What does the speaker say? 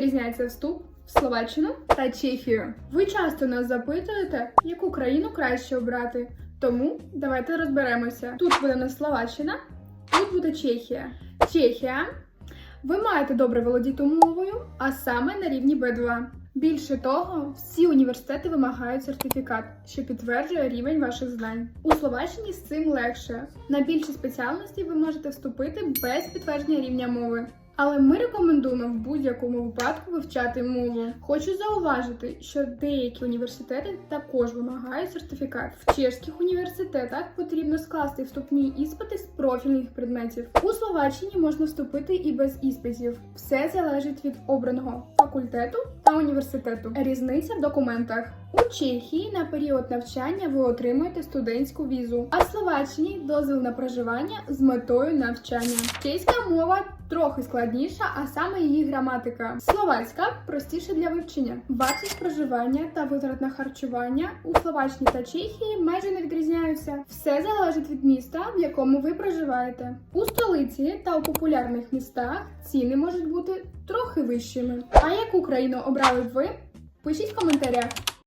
відрізняється вступ в Словаччину та Чехію? Ви часто нас запитуєте, яку країну краще обрати. Тому давайте розберемося. Тут буде не Словаччина, тут буде Чехія. Чехія. Ви маєте добре володіти мовою, а саме на рівні B2. Більше того, всі університети вимагають сертифікат, що підтверджує рівень ваших знань. У Словаччині з цим легше. На більші спеціальності ви можете вступити без підтвердження рівня мови. Але ми рекомендуємо в будь-якому випадку вивчати мову. Хочу зауважити, що деякі університети також вимагають сертифікат. В чешських університетах потрібно скласти вступні іспити з профільних предметів. У Словаччині можна вступити і без іспитів. Все залежить від обраного факультету та університету. Різниця в документах. У Чехії на період навчання ви отримуєте студентську візу, а в Словаччині дозвіл на проживання з метою навчання. Чеська мова трохи складніша, а саме її граматика. Словацька простіша для вивчення. Вартість проживання та витрат на харчування у Словаччині та Чехії майже не відрізняються. Все залежить від міста, в якому ви проживаєте. У столиці та у популярних містах ціни можуть бути трохи вищими. А яку країну обрали б ви? Пишіть в коментарях.